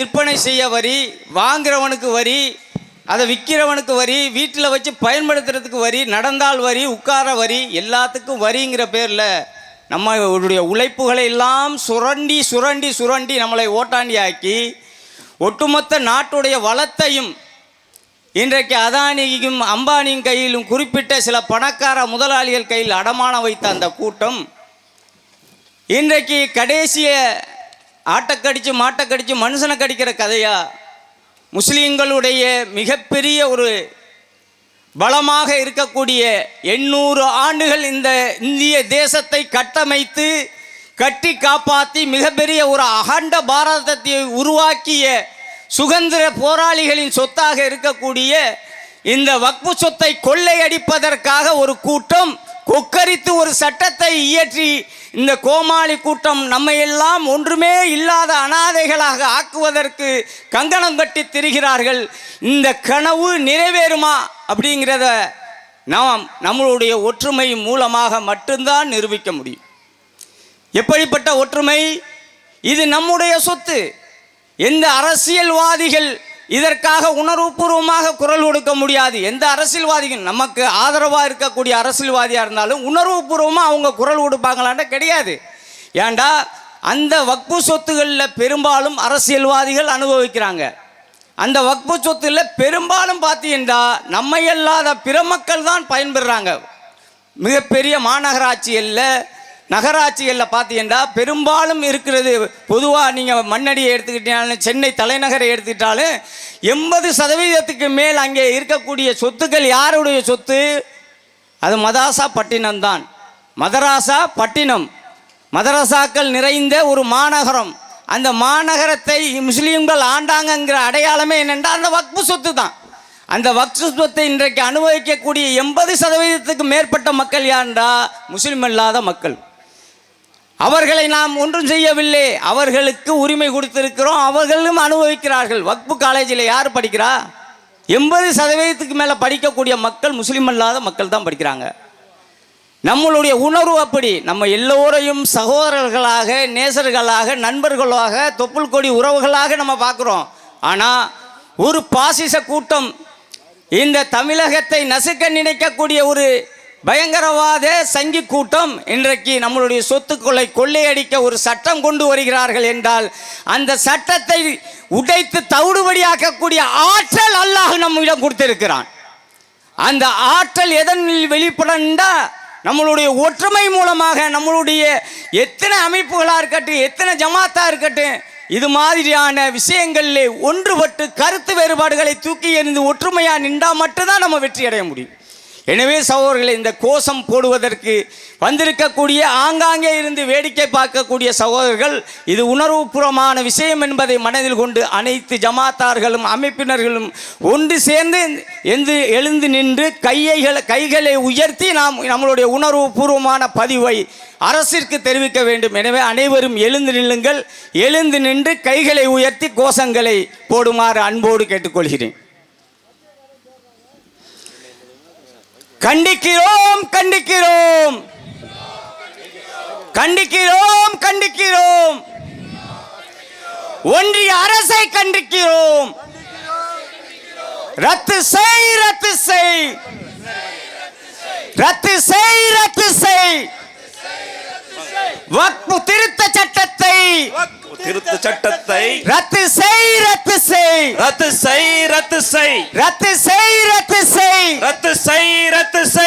விற்பனை செய்ய வரி வாங்குறவனுக்கு வரி அதை விற்கிறவனுக்கு வரி வீட்டில் வச்சு பயன்படுத்துறதுக்கு வரி நடந்தால் வரி உட்கார வரி எல்லாத்துக்கும் வரிங்கிற பேரில் நம்மளுடைய உழைப்புகளை எல்லாம் சுரண்டி சுரண்டி சுரண்டி நம்மளை ஓட்டாண்டி ஆக்கி ஒட்டுமொத்த நாட்டுடைய வளத்தையும் இன்றைக்கு அதானியும் அம்பானியும் கையிலும் குறிப்பிட்ட சில பணக்கார முதலாளிகள் கையில் அடமான வைத்த அந்த கூட்டம் இன்றைக்கு கடைசிய ஆட்டக்கடித்து மாட்டை கடித்து மனுஷனை கடிக்கிற கதையா? முஸ்லீம்களுடைய மிகப்பெரிய ஒரு பலமாக இருக்கக்கூடிய எண்ணூறு ஆண்டுகள் இந்த இந்திய தேசத்தை கட்டமைத்து கட்டி காப்பாற்றி மிகப்பெரிய ஒரு அகண்ட பாரதத்தை உருவாக்கிய சுதந்திர போராளிகளின் சொத்தாக இருக்கக்கூடிய இந்த வக்பு சொத்தை கொள்ளையடிப்பதற்காக ஒரு கூட்டம் கொக்கரித்து ஒரு சட்டத்தை இயற்றி இந்த கோமாளி கூட்டம் நம்மையெல்லாம் ஒன்றுமே இல்லாத அனாதைகளாக ஆக்குவதற்கு கங்கணம் கட்டி திரிகிறார்கள். இந்த கனவு நிறைவேறுமா அப்படிங்கிறத நாம் நம்மளுடைய ஒற்றுமை மூலமாக மட்டும்தான் நிரூபிக்க முடியும். எப்படிப்பட்ட ஒற்றுமை? இது நம்முடைய சொத்து. எந்த அரசியல்வாதிகள் இதற்காக உணர்வுபூர்வமாக குரல் கொடுக்க முடியாது. எந்த அரசியல்வாதியும் நமக்கு ஆதரவாக இருக்கக்கூடிய அரசியல்வாதியாக இருந்தாலும் உணர்வுபூர்வமாக அவங்க குரல் கொடுப்பாங்களான்னா கிடையாது. ஏண்டா? அந்த வக்பு சொத்துகளில் பெரும்பாலும் அரசியல்வாதிகள் அனுபவிக்கிறாங்க. அந்த வக்பு சொத்துல பெரும்பாலும் பார்த்தீங்கன்னா நம்ம இல்லாத பிற மக்கள் தான் பயன்பெறுறாங்க மிகப்பெரிய மாநகராட்சிகளில் நகராட்சிகளில் பார்த்தீங்கன்னா பெரும்பாலும் இருக்கிறது. பொதுவாக நீங்கள் மண்ணடியை எடுத்துக்கிட்டாலும் சென்னை தலைநகரை எடுத்துக்கிட்டாலும் எண்பது சதவீதத்துக்கு மேல் அங்கே இருக்கக்கூடிய சொத்துக்கள் யாருடைய சொத்து? அது மதாசா பட்டினம் தான். மதராசா பட்டினம். மதரசாக்கள் நிறைந்த ஒரு மாநகரம். அந்த மாநகரத்தை முஸ்லீம்கள் ஆண்டாங்கங்கிற அடையாளமே என்னென்றால் அந்த வக்பு சொத்து தான். அந்த வக்பு சொத்தை இன்றைக்கு அனுபவிக்கக்கூடிய எண்பது சதவீதத்துக்கு மேற்பட்ட மக்கள் யாருண்டா முஸ்லீம் இல்லாத மக்கள். அவர்களை நாம் ஒன்றும் செய்யவில்லை. அவர்களுக்கு உரிமை கொடுத்திருக்கிறோம். அவர்களும் அனுபவிக்கிறார்கள். வக்பு காலேஜில் யார் படிக்கிறா? எண்பது சதவீதத்துக்கு மேலே படிக்கக்கூடிய மக்கள் முஸ்லீம் அல்லாத மக்கள் தான் படிக்கிறாங்க. நம்மளுடைய உணர்வு அப்படி. நம்ம எல்லோரையும் சகோதரர்களாக நேசர்களாக நண்பர்களாக தொப்புள் கொடி உறவுகளாக நம்ம பார்க்குறோம். ஆனால் ஒரு பாசிச கூட்டம் இந்த தமிழகத்தை நசுக்க நினைக்கக்கூடிய ஒரு பயங்கரவாத சங்கி கூட்டம் இன்றைக்கு நம்மளுடைய சொத்துக்களை கொள்ளையடிக்க ஒரு சட்டம் கொண்டு வருகிறார்கள் என்றால் அந்த சட்டத்தை உடைத்து தவிடுபடியாக்கக்கூடிய ஆற்றல் அல்லாஹ் நம்மிடம் கொடுத்திருக்கிறான். அந்த ஆற்றல் எதன் வெளிப்படண்டா? நம்மளுடைய ஒற்றுமை மூலமாக நம்மளுடைய எத்தனை அமைப்புகளாக இருக்கட்டும் எத்தனை ஜமாத்தா இருக்கட்டும் இது மாதிரியான விஷயங்களிலே ஒன்றுபட்டு கருத்து வேறுபாடுகளை தூக்கி எறிந்து ஒற்றுமையாக நின்றா மட்டும்தான் நம்ம வெற்றி அடைய முடியும். எனவே சகோதரர்களை இந்த கோஷம் போடுவதற்கு வந்திருக்கக்கூடிய ஆங்காங்கே இருந்து வேடிக்கை பார்க்கக்கூடிய சகோதரர்கள் இது உணர்வுபூர்வமான விஷயம் என்பதை மனதில் கொண்டு அனைத்து ஜமாத்தார்களும் அமைப்பினர்களும் ஒன்று சேர்ந்து எந்து எழுந்து நின்று கையைகளை கைகளை உயர்த்தி நாம் நம்மளுடைய உணர்வுபூர்வமான பதிவை அரசிற்கு தெரிவிக்க வேண்டும். எனவே அனைவரும் எழுந்து நில்லுங்கள். எழுந்து நின்று கைகளை உயர்த்தி கோஷங்களை போடுமாறு அன்போடு கேட்டுக்கொள்கிறேன். கண்டிக்கிறோம் கண்டிக்கிறோம். கண்டிக்கிறோம் கண்டிக்கிறோம். ஒன்றிய அரசை கண்டிக்கிறோம். ரத்து செய் ரத்து செய். ரத்து செய் ரத்து செய். வக்பு திருத்த சட்டத்தை. திருத்த சட்டத்தை. ரத்து செய் ரத்து செய் ரத்து செய். ரத்து செய் ரத்து செய். ரத்து செய் ரத்து செய்.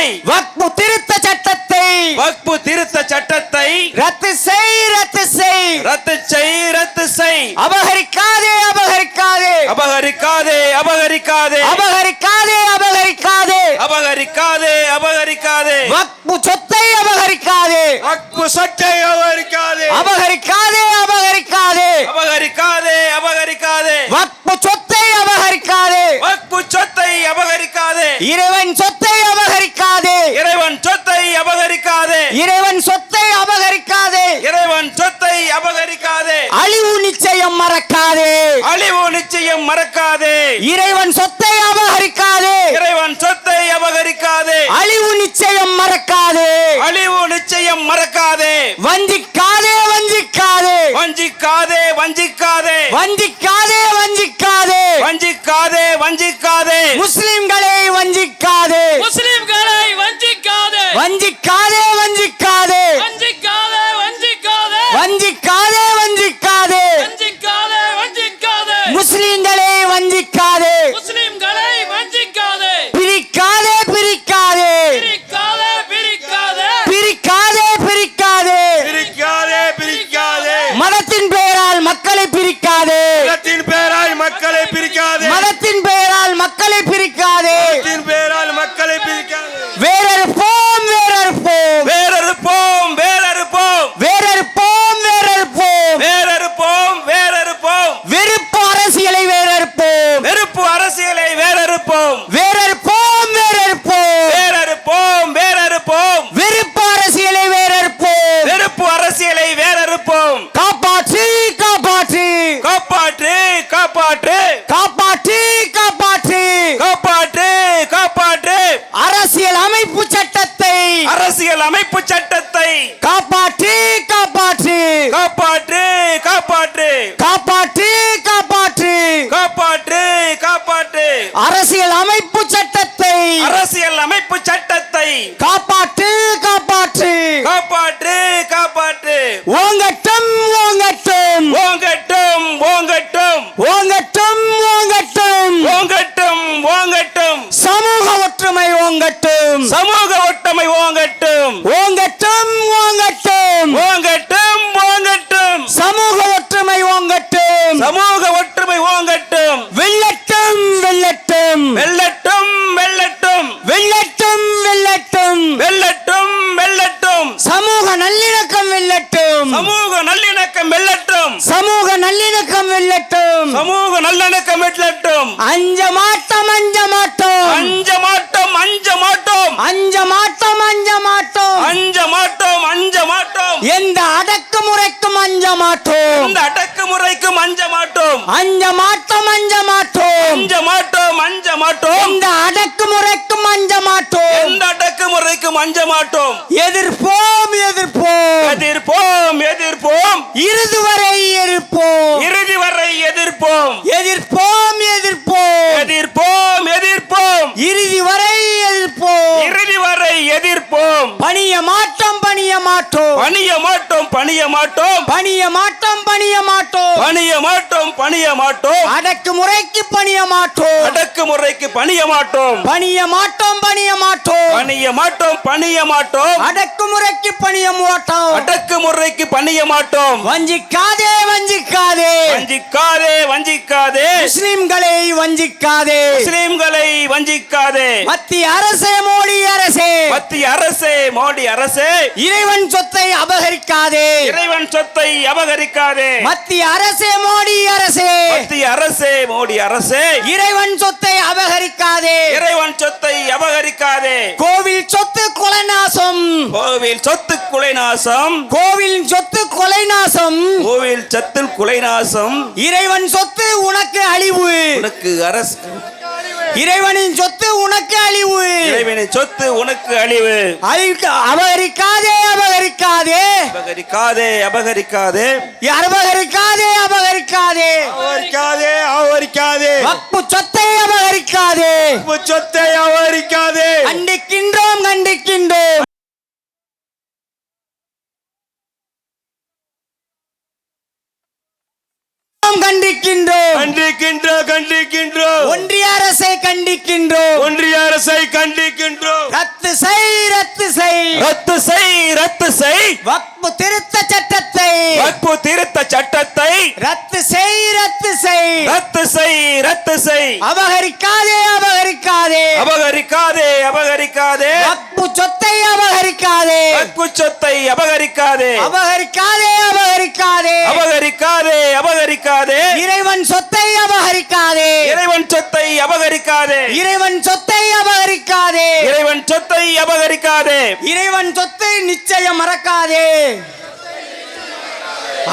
செய் வக்பு திருத்த சட்டத்தை வக்பு திருத்த சட்டத்தை ரத்து செய் ரத்து செய். ரத்து செய் ரத்து செய். அபகரிக்காதே அபகரிக்காதே. அபகரிக்காதே அபகரிக்காதே. அபகரிக்காதே அபகரிக்காதே. அபகரிக்காதே அபகரிக்காதே. வக்பு சொத்தை அபகரிக்காதே. வக்பு சட்டை அபகரிக்காதே. அபகரிக்காதே அபகரிக்காதே. அபகரிக்காதே அபகரிக்காதே. வக்பு சொத்தை அபகரிக்காதே. வக்பு சொத்தை அபகரிக்காதே. இறைவன் சொத்தை அபகரிக்காதே இறைவன் சொத்தை அபகரிக்காதே இறைவன் சொத்தை அபகரிக்காதே. இறைவன் சொத்தை அபகரிக்காதே. அழிவு நிச்சயம் மறக்காதே. அழிவு நிச்சயம் மறக்காதே. இறைவன் சொத்தை அபகரிக்காதே. இறைவன் சொத்தை அபகரிக்காதே. அழிவு நிச்சயம் மறக்காதே. அழிவு நிச்சயம் மறக்காதே. வஞ்சிக்காதே வஞ்சிக்காதே. வஞ்சிக்காதே வஞ்சிக்காதே. வஞ்சிக்காதே வஞ்சிக்காதே. வஞ்சிக்காதே வஞ்சிக்காதே. முஸ்லிம்களை மத வெள்ளட்டும் சமூக நல்லிணக்கம் வெல்லட்டும் அஞ்ச மாட்டோம் அஞ்ச மாட்டோம் அஞ்ச மாட்டோம் அஞ்ச மாட்டோம் அஞ்ச மாட்டோம் அஞ்ச மாட்டோம் அஞ்ச மாட்டோம் அஞ்ச மாட்டோம் எந்த அடக்குமுறைக்கும் அஞ்ச மாட்டோம் இந்த அடக்குமுறைக்கும் அஞ்ச மாட்டோம் அஞ்ச மாட்டோம் அஞ்ச மாட்டோம் அஞ்ச மாட்டோம் அஞ்ச மாட்டோம் எந்த அடக்குமுறைக்கும் அஞ்ச மாட்டோம் எந்த அடக்குமுறைக்கும் அஞ்ச மாட்டோம் எதிர்ப்போம் எதிர்ப்போம் எதிர்ப்போம் எதிர்ப்போம் இறுதி வரை எதிர்ப்போம் இறுதி வரை எதிர்ப்போம். எதிர்ப்போம் எதிர்ப்போம். எதிர்ப்போம் எதிர்ப்போம். இறுதி வரை எதிர்ப்போம். இறுதி வரை எதிர்ப்போம். பணிய மாட்டோம் பணிய மாட்டோம். பணிய மாட்டோம் பணிய மாட்டோம். பணிய மாட்டோம் பணிய மாட்டோம். பணிய மாட்டோம் பணிய மாட்டோம். அடக்குமுறைக்கு பணிய மாட்டோம். அடக்குமுறைக்கு பணிய மாட்டோம். பணிய மாட்டோம் பணிய மாட்டோம் பணிய மாட்டோம் பணிய மாட்டோம் அடக்குமுறைக்கு பணிய மாட்டோம் அடக்குமுறைக்கு பணிய மாட்டோம் வஞ்சிக்காதே வஞ்சிக்காதே. வஞ்சிக்காதே வஞ்சிக்காதே. முஸ்லிம்களை வஞ்சிக்காதே. முஸ்லிம்களை வஞ்சிக்காதே. மத்திய அரசே மோடி அரசே. மத்திய அரசே மோடி அரசே. இறைவன் சொத்தை அபகரிக்காதே. இறைவன் சொத்தை அபகரிக்காதே. மத்திய அரசே மோடி அரசே. மத்திய அரசே மோடி அரசே. இறைவன் சொத்தை அபகரிக்காதே. இறைவன் சொத்தை அபகரிக்காதே கோவில் சொத்து கொலை நாசம் கோவில் சொத்து குலை நாசம் கோவில் சொத்து கொலை நாசம் கோவில் சத்தில் குலை நாசம் இறைவன் சொத்து உனக்கு அழிவு. உனக்கு அரசு இறைவனின் சொத்து உனக்கு அழிவு. இறைவனின் சொத்து உனக்கு அழிவு. அபகரிக்காதே அபகரிக்காதே. அபகரிக்காதே அபகரிக்காதே. அபகரிக்காதே அபகரிக்காதே. அபகரிக்காதே அபகரிக்காதே. வக்பு சொத்தை அபகரிக்காதே சொத்தை அபகரிக்காதே. கண்டிக்கின்றோம் கண்டிக்கின்றோம். கண்டிக்கின்றோம். கண்டிக்கின்றோம் கண்டிக்கின்றோம் ஒன்றிய அரசை கண்டிக்கின்றோம். ஒன்றிய அரசை கண்டிக்கின்றோம். ரத்து செய் ரத்து செய். ரத்து செய் ரத்து செய். வக்பு திருத்த சட்டத்தை. வக்பு திருத்த அபகரிக்காதே அபகரிக்காதே. அபகரிக்காதே அபகரிக்காதே. இறைவன் சொத்தை அபகரிக்காதே. இறைவன் சொத்தை அபகரிக்காதே. இறைவன் சொத்தை அபகரிக்காதே. இறைவன் சொத்தை அபகரிக்காதே. இறைவன் சொத்தை நிச்சயம் மறக்காதே.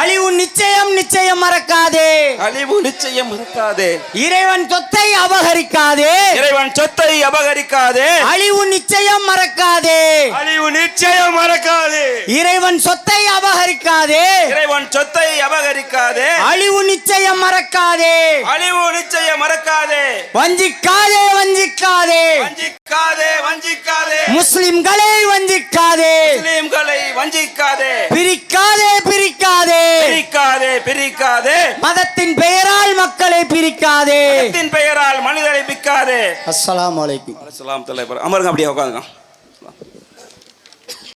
அழிவு நிச்சயம் நிச்சயம் மறக்காதே. அழிவு நிச்சயம் மறக்காதே. இறைவன் சொத்தை அபகரிக்காதே. இறைவன் சொத்தை அபகரிக்காதே. அழிவு நிச்சயம் மறக்காதே. அழிவு நிச்சயம் மறக்காதே. இறைவன் சொத்தை அபகரிக்காதே. இறைவன் சொத்தை அபகரிக்காதே. அழிவு நிச்சயம் மறக்காதே. அழிவு நிச்சயம் மறக்காதே. வஞ்சிக்காதே வஞ்சிக்காதே. வஞ்சிக்காதே வஞ்சிக்காதே. முஸ்லிம்களை வஞ்சிக்காதே. முஸ்லிம்களை வஞ்சிக்காதே. பிரிக்காதே பிரிக்காதே. பிரிக்காதே பிரிக்காதே. மதத்தின் பெயரால் மக்களை பிரிக்காதே. மதத்தின் பெயரால் மனிதரை பிக்காதே அஸ்ஸலாமு அலைக்கும். அஸ்ஸலாம் தலைவர் அமருங்க அப்படியே உட்காந்துங்க